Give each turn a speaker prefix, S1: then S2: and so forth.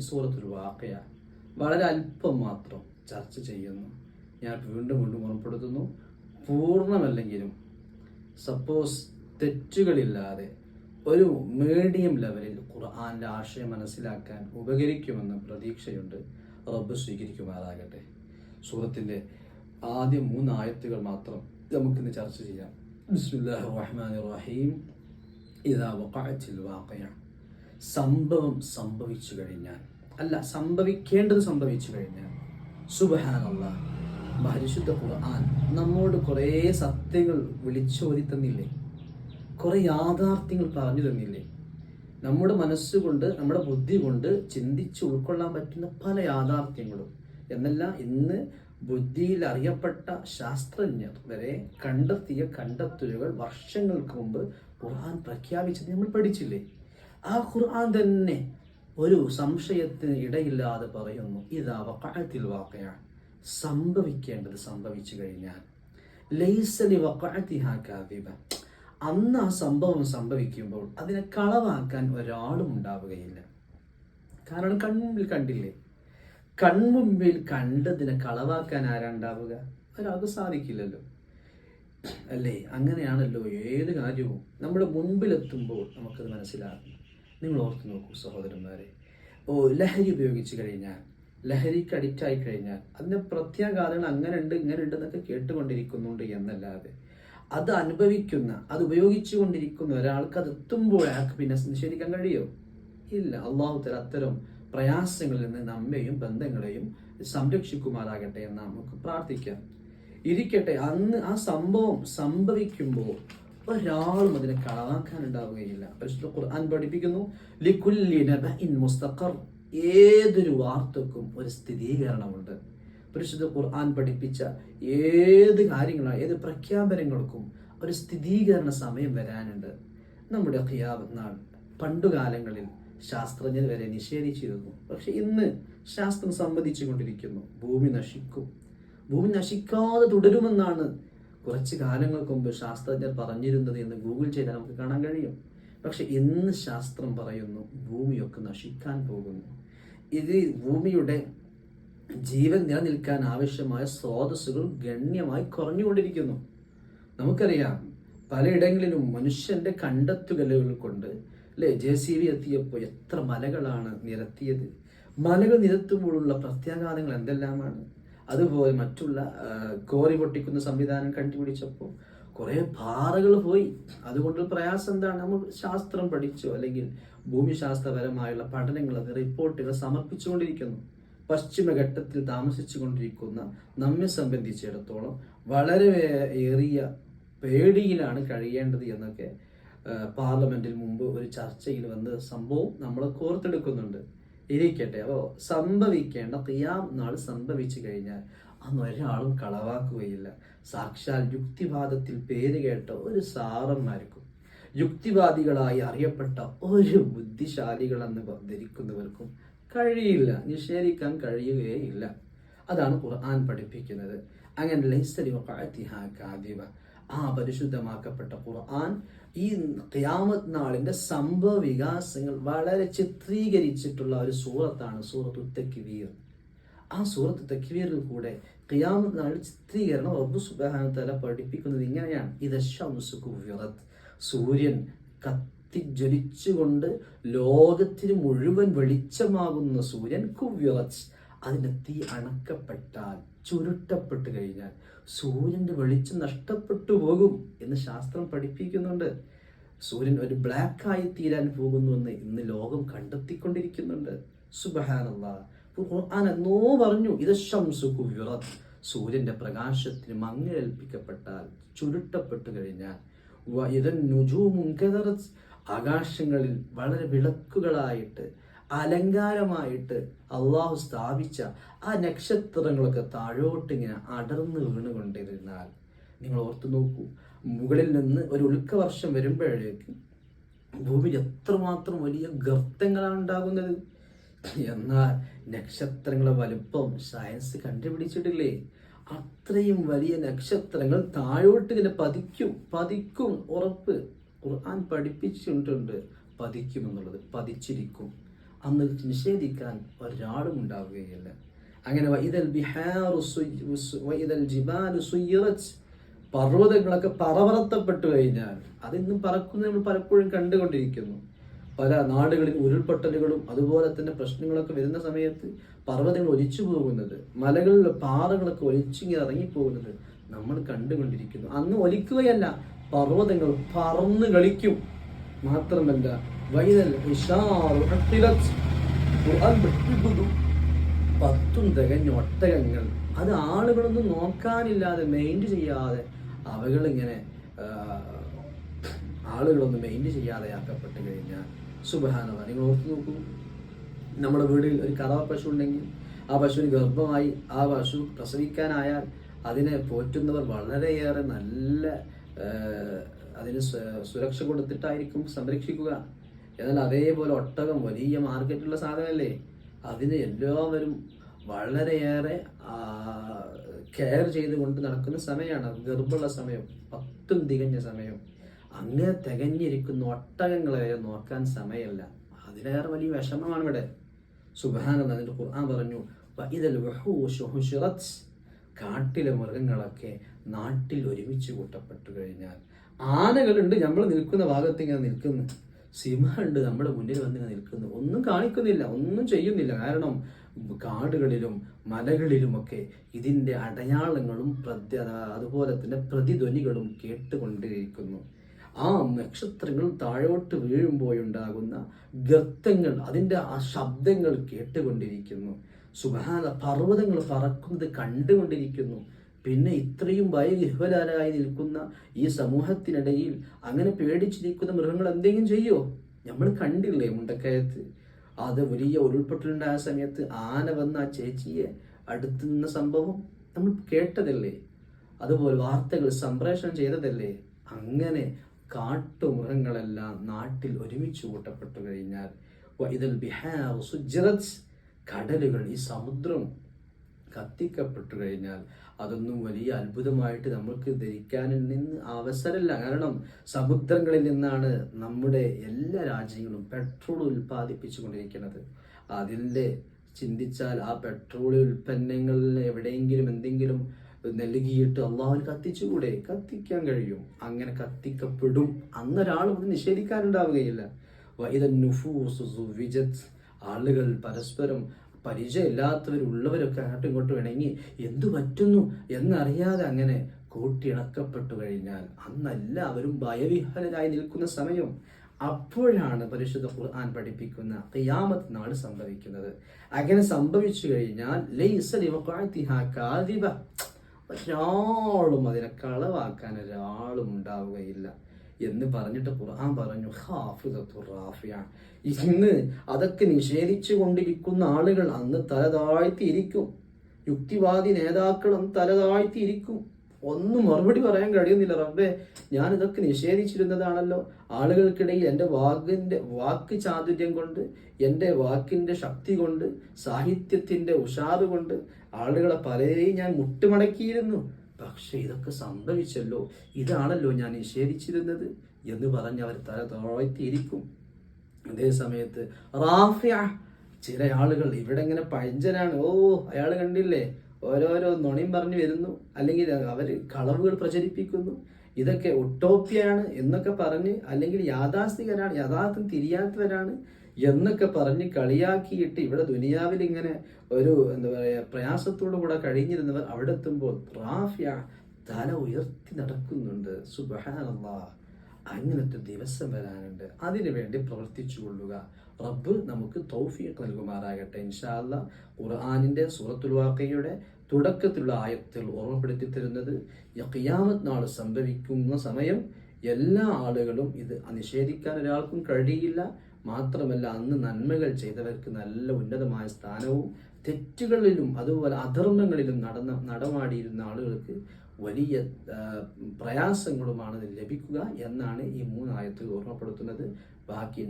S1: സൂറത്തുൽ വാക്കയ വളരെ അല്പം മാത്രം ചർച്ച ചെയ്യുന്നു. ഞാൻ വീണ്ടും വീണ്ടും ഉറപ്പെടുത്തുന്നു പൂർണമല്ലെങ്കിലും സപ്പോസ് തെറ്റുകളില്ലാതെ ഒരു മീഡിയം ലെവലിൽ ഖുർആന്റെ ആശയം മനസ്സിലാക്കാൻ ഉപകരിക്കുമെന്ന പ്രതീക്ഷയുണ്ട്. റബ്ബ് സ്വീകരിക്കുമാറാകട്ടെ. സൂറത്തിന്റെ ആദ്യ മൂന്ന് ആയത്തുകൾ മാത്രം നമുക്കിന്ന് ചർച്ച ചെയ്യാം. ബിസ്മില്ലാഹിർ റഹ്മാനിർ റഹീം. ഇതാ വഖഅത്തിൽ വാഖിയ. സംഭവം സംഭവിച്ചു കഴിഞ്ഞാൽ അല്ല സംഭവിക്കേണ്ടത് സംഭവിച്ചു കഴിഞ്ഞാൽ സുബഹാനുള്ള പരിശുദ്ധ ഖുർആൻ നമ്മോട് കുറേ സത്യങ്ങൾ വിളിച്ചോതി തന്നില്ലേ? കുറേ യാഥാർത്ഥ്യങ്ങൾ പറഞ്ഞു തന്നില്ലേ? നമ്മുടെ മനസ്സുകൊണ്ട് നമ്മുടെ ബുദ്ധി കൊണ്ട് ചിന്തിച്ച് ഉൾക്കൊള്ളാൻ പറ്റുന്ന പല യാഥാർത്ഥ്യങ്ങളും. എന്നല്ല ഇന്ന് ബുദ്ധിയിൽ അറിയപ്പെട്ട ശാസ്ത്രജ്ഞർ വരെ കണ്ടെത്തിയ കണ്ടെത്തലുകൾ വർഷങ്ങൾക്ക് മുമ്പ് ഖുർആൻ പ്രഖ്യാപിച്ചത് നമ്മൾ പഠിച്ചില്ലേ? ആ ഖുർആൻ തന്നെ ഒരു സംശയത്തിന് ഇടയില്ലാതെ പറയുന്നു ഇതാ വക്കാഴത്തിൽ വാക്കയാണ് സംഭവിക്കേണ്ടത് സംഭവിച്ചു കഴിഞ്ഞാൽ ലൈസലി വക്കാഴത്തി കാതിബ അന്ന് ആ സംഭവം സംഭവിക്കുമ്പോൾ അതിനെ കളവാക്കാൻ ഒരാളും ഉണ്ടാവുകയില്ല. കാരണം കൺമുമ്പിൽ കണ്ടില്ലേ? കൺമുമ്പിൽ കണ്ടതിനെ കളവാക്കാൻ ആരാണ്ടാവുക ഒരാൾക്ക് സാധിക്കില്ലല്ലോ. അല്ലേ? അങ്ങനെയാണല്ലോ ഏത് കാര്യവും. നമ്മുടെ മുൻപിലെത്തുമ്പോൾ നമുക്കത് മനസ്സിലാകും. നിങ്ങൾ ഓർത്ത് നോക്കൂ സഹോദരന്മാരെ. ഓ ലഹരി ഉപയോഗിച്ച് കഴിഞ്ഞാൽ ലഹരിക്ക് അഡിക്റ്റ് ആയി കഴിഞ്ഞാൽ അതിന്റെ പ്രത്യാഘാതങ്ങൾ അങ്ങനെ ഉണ്ട് ഇങ്ങനെ ഉണ്ട് എന്നൊക്കെ കേട്ടുകൊണ്ടിരിക്കുന്നുണ്ട് എന്നല്ലാതെ. അത് അനുഭവിക്കുന്ന അത് ഉപയോഗിച്ചു കൊണ്ടിരിക്കുന്ന ഒരാൾക്ക് അത് എത്തുമ്പോൾ അയാൾക്ക് പിന്നെ നിഷേധിക്കാൻ കഴിയോ? ഇല്ല. അള്ളാഹു തല അത്തരം പ്രയാസങ്ങളിൽ നിന്ന് നമ്മെയും ബന്ധങ്ങളെയും സംരക്ഷിക്കുമാറാകട്ടെ എന്ന് നമുക്ക് പ്രാർത്ഥിക്കാം. ഇരിക്കട്ടെ അന്ന് ആ സംഭവം സംഭവിക്കുമ്പോൾ ഒരാളും അതിനെ കളവാക്കാൻ ഉണ്ടാവുകയില്ല പരിശുദ്ധ ഖുർആൻ പഠിപ്പിക്കുന്നു മുസ്തഖർ. ഏതൊരു വാർത്തക്കും ഒരു സ്ഥിരീകരണമുണ്ട്. പരിശുദ്ധ ഖുർആൻ പഠിപ്പിച്ച ഏത് കാര്യങ്ങളും ഏത് പ്രഖ്യാപനങ്ങൾക്കും ഒരു സ്ഥിരീകരണ സമയം വരാനുണ്ട്. നമ്മുടെ ഖിയാമത്ത് നാൾ പണ്ടുകാലങ്ങളിൽ ശാസ്ത്രജ്ഞർ വരെ നിഷേധിച്ചിരുന്നു. പക്ഷെ ഇന്ന് ശാസ്ത്രം സമ്മതിച്ചു കൊണ്ടിരിക്കുന്നു ഭൂമി നശിക്കും. ഭൂമി നശിക്കാതെ തുടരുമെന്നാണ് കുറച്ച് കാലങ്ങൾക്ക് മുമ്പ് ശാസ്ത്രജ്ഞർ പറഞ്ഞിരുന്നത് എന്ന് ഗൂഗിൾ ചെയ്താൽ നമുക്ക് കാണാൻ കഴിയും. പക്ഷെ ഇന്ന് ശാസ്ത്രം പറയുന്നു ഭൂമിയൊക്കെ നശിക്കാൻ പോകുന്നു. ഇത് ഭൂമിയുടെ ജീവൻ നിലനിൽക്കാൻ ആവശ്യമായ സ്രോതസ്സുകൾ ഗണ്യമായി കുറഞ്ഞുകൊണ്ടിരിക്കുന്നു. നമുക്കറിയാം പലയിടങ്ങളിലും മനുഷ്യന്റെ കണ്ടെത്തുകലുകൾ കൊണ്ട് അല്ലെ ജെ സി ബി എത്തിയപ്പോൾ എത്ര മലകളാണ് നിരത്തിയത്. മലകൾ നിരത്തുമ്പോഴുള്ള പ്രത്യാഘാതങ്ങൾ എന്തെല്ലാമാണ്? അതുപോലെ മറ്റുള്ള കോറി പൊട്ടിക്കുന്ന സംവിധാനം കണ്ടുപിടിച്ചപ്പോൾ കുറെ പാറകൾ പോയി. അതുകൊണ്ട് പ്രയാസം എന്താണ്? നമ്മൾ ശാസ്ത്രം പഠിച്ചു അല്ലെങ്കിൽ ഭൂമിശാസ്ത്രപരമായുള്ള പഠനങ്ങൾ അത് റിപ്പോർട്ടുകൾ സമർപ്പിച്ചുകൊണ്ടിരിക്കുന്നു. പശ്ചിമഘട്ടത്തിൽ താമസിച്ചു കൊണ്ടിരിക്കുന്ന നമ്മെ സംബന്ധിച്ചിടത്തോളം വളരെ ഏറിയ പേടിയിലാണ് കഴിയേണ്ടത് എന്നൊക്കെ പാർലമെന്റിൽ മുമ്പ് ഒരു ചർച്ചയിൽ വന്ന സംഭവം നമ്മൾ കോർത്തെടുക്കുന്നുണ്ട് ഇരിക്കട്ടെ. അപ്പോൾ സംഭവിക്കേണ്ട തിയാം നാൾ സംഭവിച്ചു കഴിഞ്ഞാൽ അന്ന് ഒരാളും കളവാക്കുകയില്ല. സാക്ഷാൽ യുക്തിവാദത്തിൽ പേര് കേട്ട ഒരു സാറന്മാർക്കും യുക്തിവാദികളായി അറിയപ്പെട്ട ഒരു ബുദ്ധിശാലികളെന്ന് ധരിക്കുന്നവർക്കും കഴിയില്ല നിഷേധിക്കാൻ കഴിയുകയില്ല. അതാണ് ഖുർആൻ പഠിപ്പിക്കുന്നത്. അങ്ങനെ വഖഅത്തിഹാ കാദിബ ആ പരിശുദ്ധമാക്കപ്പെട്ട ഖുർആൻ ഈ ഖിയാമത്ത് നാളിന്റെ സംഭവ വികാസങ്ങൾ വളരെ ചിത്രീകരിച്ചിട്ടുള്ള ഒരു സൂറത്താണ് സൂറത്ത് തക്വീർ. ആ സൂറത്ത് തക്വീറിൽ കൂടെ ഖിയാമത്ത് നാളിൽ ചിത്രീകരണം റബ്ബു സുബ്ഹാനഹു തആല പഠിപ്പിക്കുന്നത് ഇങ്ങനെയാണ്. ഇത് ശംസു കുവ്വിറത്ത് സൂര്യൻ കത്തിജ്വലിച്ചുകൊണ്ട് ലോകത്തിന് മുഴുവൻ വെളിച്ചമാകുന്ന സൂര്യൻ കുവ്യറച്ച് അതിന്റെ തീ അണക്കപ്പെട്ടാൽ ചുരുട്ടപ്പെട്ട് കഴിഞ്ഞാൽ സൂര്യന്റെ വെളിച്ചം നഷ്ടപ്പെട്ടു പോകും എന്ന് ശാസ്ത്രം പഠിപ്പിക്കുന്നുണ്ട്. സൂര്യൻ ഒരു ബ്ലാക്ക് ആയി തീരാൻ പോകുന്നുവെന്ന് ഇന്ന് ലോകം കണ്ടെത്തിക്കൊണ്ടിരിക്കുന്നുണ്ട്. സുബഹാനോ എന്നോ പറഞ്ഞു ഇത് സൂര്യന്റെ പ്രകാശത്തിന് മങ്ങലേൽപ്പിക്കപ്പെട്ടാൽ ചുരുട്ടപ്പെട്ടു കഴിഞ്ഞാൽ ആകാശങ്ങളിൽ വളരെ വിളക്കുകളായിട്ട് അലങ്കാരമായിട്ട് അള്ളാഹു സ്ഥാപിച്ച ആ നക്ഷത്രങ്ങളൊക്കെ താഴോട്ട് ഇങ്ങനെ അടർന്നു വീണുകൊണ്ടിരുന്നാൽ നിങ്ങൾ ഓർത്തു നോക്കൂ മുകളിൽ നിന്ന് ഒരു ഉൽക്കവർഷം വരുമ്പോഴേക്ക് ഭൂമിയിൽ എത്രമാത്രം വലിയ ഗർത്തങ്ങളാണ് ഉണ്ടാകുന്നത്. എന്നാൽ നക്ഷത്രങ്ങളെ വലുപ്പം സയൻസ് കണ്ടുപിടിച്ചിട്ടില്ലേ? അത്രയും വലിയ നക്ഷത്രങ്ങൾ താഴോട്ട് ഇങ്ങനെ പതിക്കും പതിക്കും ഉറപ്പ്. ഖുർആൻ പഠിപ്പിച്ചിട്ടുണ്ട് പതിക്കും എന്നുള്ളത് പതിച്ചിരിക്കും. അന്ന് നിഷേധിക്കാൻ ഒരാളും ഉണ്ടാവുകയില്ല. അങ്ങനെ പർവതങ്ങളൊക്കെ പറവറത്തപ്പെട്ടു കഴിഞ്ഞാൽ അതിന്നും പറക്കുന്നത് നമ്മൾ പലപ്പോഴും കണ്ടുകൊണ്ടിരിക്കുന്നു. പല നാടുകളിൽ ഉരുൾപൊട്ടലുകളും അതുപോലെ തന്നെ പ്രശ്നങ്ങളൊക്കെ വരുന്ന സമയത്ത് പർവതങ്ങൾ ഒലിച്ചു പോകുന്നത് മലകളിലെ പാറകളൊക്കെ ഒലിച്ചിങ്ങനെ ഇറങ്ങിപ്പോകുന്നത് നമ്മൾ കണ്ടുകൊണ്ടിരിക്കുന്നു. അന്ന് ഒലിക്കുകയല്ല പർവതങ്ങൾ പറന്ന് കളിക്കും. മാത്രമല്ല ഖുർആൻ പഠിപ്പിക്കുന്നു പത്തും തികഞ്ഞ ഒട്ടകങ്ങൾ. അത് ആളുകളൊന്നും നോക്കാനില്ലാതെ മെയിന്റ് ചെയ്യാതെ അവകളിങ്ങനെ ആളുകളൊന്നും മെയിന്റ് ചെയ്യാതെ ആക്കപ്പെട്ട് കഴിഞ്ഞാൽ സുബഹാനത നിങ്ങൾ ഓർത്ത് നോക്കൂ. നമ്മുടെ വീട്ടിൽ ഒരു കറവ പശു ഉണ്ടെങ്കിൽ ആ പശുവിന് ഗർഭമായി ആ പശു പ്രസവിക്കാനായാൽ അതിനെ പോറ്റുന്നവർ വളരെയേറെ നല്ല അതിന് സുരക്ഷ കൊടുത്തിട്ടായിരിക്കും സംരക്ഷിക്കുക. എന്നാൽ അതേപോലെ ഒട്ടകം വലിയ മാർക്കറ്റുള്ള സാധനമല്ലേ? അതിന് എല്ലാവരും വളരെയേറെ കെയർ ചെയ്തുകൊണ്ട് നടക്കുന്ന സമയമാണ്. ഗർഭമുള്ള സമയം പത്തും തികഞ്ഞ സമയം. അങ്ങനെ തികഞ്ഞിരിക്കുന്ന ഒട്ടകങ്ങളെ നോക്കാൻ സമയമല്ല. അതിലേറെ വലിയ വിഷമമാണ് ഇവിടെ. സുബാനെന്ന് അതിന്റെ ഖുർആൻ പറഞ്ഞു ഇതൽ വഹൂശു ഹുശിറത്." കാട്ടിലെ മൃഗങ്ങളൊക്കെ നാട്ടിൽ ഒരുമിച്ച് കൂട്ടപ്പെട്ടു കഴിഞ്ഞാൽ ആനകളുണ്ട് നമ്മൾ നിൽക്കുന്ന ഭാഗത്ത് ഇങ്ങനെ നിൽക്കുന്നു. സിംഹമുണ്ട് നമ്മുടെ മുന്നിൽ വന്നിങ്ങനെ നിൽക്കുന്നു. ഒന്നും കാണിക്കുന്നില്ല ഒന്നും ചെയ്യുന്നില്ല. കാരണം കാടുകളിലും മലകളിലുമൊക്കെ ഇതിന്റെ അടയാളങ്ങളും പ്രത്യ അതുപോലെ തന്നെ പ്രതിധ്വനികളും കേട്ടുകൊണ്ടിരിക്കുന്നു. ആ നക്ഷത്രങ്ങൾ താഴോട്ട് വീഴുമ്പോഴുണ്ടാകുന്ന ഗർത്തങ്ങൾ അതിന്റെ ആ ശബ്ദങ്ങൾ കേട്ടുകൊണ്ടിരിക്കുന്നു. സുബഹാന പർവതങ്ങൾ പറക്കുന്നത് കണ്ടുകൊണ്ടിരിക്കുന്നു. പിന്നെ ഇത്രയും ഭയവിഹ്വലായി നിൽക്കുന്ന ഈ സമൂഹത്തിനിടയിൽ അങ്ങനെ പേടിച്ചിരിക്കുന്ന മൃഗങ്ങൾ എന്തെങ്കിലും ചെയ്യോ? നമ്മൾ കണ്ടില്ലേ മുണ്ടക്കയത്ത്? അത് വലിയ ഉരുൾപൊട്ടലുണ്ടായ സമയത്ത് ആന വന്ന ആ ചേച്ചിയെ അടുത്തുന്ന സംഭവം നമ്മൾ കേട്ടതല്ലേ? അതുപോലെ വാർത്തകൾ സംപ്രേഷണം ചെയ്തതല്ലേ? അങ്ങനെ കാട്ടുമൃഗങ്ങളെല്ലാം നാട്ടിൽ ഒരുമിച്ച് കൂട്ടപ്പെട്ടു കഴിഞ്ഞാൽ ഇതിൽ ബിഹാറു സുജ്ജിറത് കടലുകൾ ഈ സമുദ്രം കത്തിക്കപ്പെട്ടു കഴിഞ്ഞാൽ അതൊന്നും വലിയ അത്ഭുതമായിട്ട് നമുക്ക് ധരിക്കാൻ നിന്ന് അവസരമില്ല. കാരണം സമുദ്രങ്ങളിൽ നിന്നാണ് നമ്മുടെ എല്ലാ രാജ്യങ്ങളും പെട്രോൾ ഉൽപ്പാദിപ്പിച്ചു കൊണ്ടിരിക്കുന്നത് അതിന്റെ ചിന്തിച്ചാൽ ആ പെട്രോൾ ഉൽപ്പന്നങ്ങളിൽ എവിടെയെങ്കിലും എന്തെങ്കിലും നൽകിയിട്ട് അള്ളാഹുവിന് കത്തിച്ചുകൂടെ? കത്തിക്കാൻ കഴിയും. അങ്ങനെ കത്തിക്കപ്പെടും. അന്നൊരാളും അത് നിഷേധിക്കാനുണ്ടാവുകയില്ല. വൈദൻ ആളുകൾ പരസ്പരം പരിചയമില്ലാത്തവരുള്ളവരൊക്കെ അങ്ങോട്ടും ഇങ്ങോട്ടും ഇണങ്ങി എന്തു പറ്റുന്നു എന്നറിയാതെ അങ്ങനെ കൂട്ടിയിണക്കപ്പെട്ടു കഴിഞ്ഞാൽ അന്നല്ല അവരും ഭയവിഹ്വലരായി നിൽക്കുന്ന സമയം. അപ്പോഴാണ് പരിശുദ്ധ ഖുർആൻ പഠിപ്പിക്കുന്ന ഖിയാമത്ത് നാൾ സംഭവിക്കുന്നത്. അങ്ങനെ സംഭവിച്ചു കഴിഞ്ഞാൽ. ഒരാളും അതിനെ കളവാക്കാൻ ഒരാളും ഉണ്ടാവുകയില്ല. എന്ന് പറഞ്ഞിട്ട് ഖുർആൻ പറഞ്ഞു ഹാഫിദത്തു റാഫിയ. ഇന്ന് അതൊക്കെ നിഷേധിച്ചു കൊണ്ടിരിക്കുന്ന ആളുകൾ അന്ന് തലതാഴ്ത്തിയിരിക്കും. യുക്തിവാദി നേതാക്കളും തലതാഴ്ത്തിയിരിക്കും. ഒന്നും മറുപടി പറയാൻ കഴിയുന്നില്ല. റബ്ബെ ഞാൻ ഇതൊക്കെ നിഷേധിച്ചിരുന്നതാണല്ലോ. ആളുകൾക്കിടയിൽ എന്റെ വാക്കിന്റെ വാക്ക് ചാതുര്യം കൊണ്ട് എന്റെ വാക്കിന്റെ ശക്തി കൊണ്ട് സാഹിത്യത്തിന്റെ ഉഷാറ് കൊണ്ട് ആളുകളെ പലരെയും ഞാൻ മുട്ടുമടക്കിയിരുന്നു. പക്ഷെ ഇതൊക്കെ സംഭവിച്ചല്ലോ. ഇതാണല്ലോ ഞാൻ നിഷേധിച്ചിരുന്നത് എന്ന് പറഞ്ഞ് അവർ തല താഴ്ത്തിയിരിക്കും. അതേ സമയത്ത് റാഫിയ ചില ആളുകൾ ഇവിടെ ഇങ്ങനെ പഴഞ്ചനാണ്. ഓ അയാൾ കണ്ടില്ലേ? ഓരോരോ നുണയും പറഞ്ഞു വരുന്നു. അല്ലെങ്കിൽ അവർ കളവുകൾ പ്രചരിപ്പിക്കുന്നു. ഇതൊക്കെ ഒട്ടോപ്പിയാണ് എന്നൊക്കെ പറഞ്ഞ് അല്ലെങ്കിൽ യാഥാസ്ഥികരാണ് യഥാർത്ഥം തിരിയാത്തവരാണ് എന്നൊക്കെ പറഞ്ഞ് കളിയാക്കിയിട്ട് ഇവിടെ ദുനിയാവിൽ ഇങ്ങനെ ഒരു എന്താ പറയുക പ്രയാസത്തോടു കൂടെ കഴിഞ്ഞിരുന്നവർ അവിടെ എത്തുമ്പോൾ റാഫിയ തല ഉയർത്തി നടക്കുന്നുണ്ട്. സുബഹാനല്ലാ. അങ്ങനത്തെ ദിവസം വരാനുണ്ട്. അതിനുവേണ്ടി പ്രവർത്തിച്ചു കൊള്ളുക. റബ്ബ് നമുക്ക് തൗഫീഖ് നൽകുമാറാകട്ടെ. ഇൻഷാല്ല ഖുർആാനിന്റെ സൂറത്തുൽ വാക്കയുടെ തുടക്കത്തിലുള്ള ആയത്തിൽ ഓർമ്മപ്പെടുത്തി തരുന്നത് യക്കിയാമത് നാൾ സംഭവിക്കുന്ന സമയം എല്ലാ ആളുകളും ഇത് നിഷേധിക്കാൻ ഒരാൾക്കും കഴിയില്ല. മാത്രമല്ല അന്ന് നന്മകൾ ചെയ്തവർക്ക് നല്ല ഉന്നതമായ സ്ഥാനവും തെറ്റുകളിലും അതുപോലെ അധർമ്മങ്ങളിലും നടന്ന നടമാടിയിരുന്ന ആളുകൾക്ക് വലിയ പ്രയാസങ്ങളുമാണ് ലഭിക്കുക എന്നാണ് ഈ മൂന്നായത്തിൽ ഓർമ്മപ്പെടുത്തുന്നത്. ബാക്കി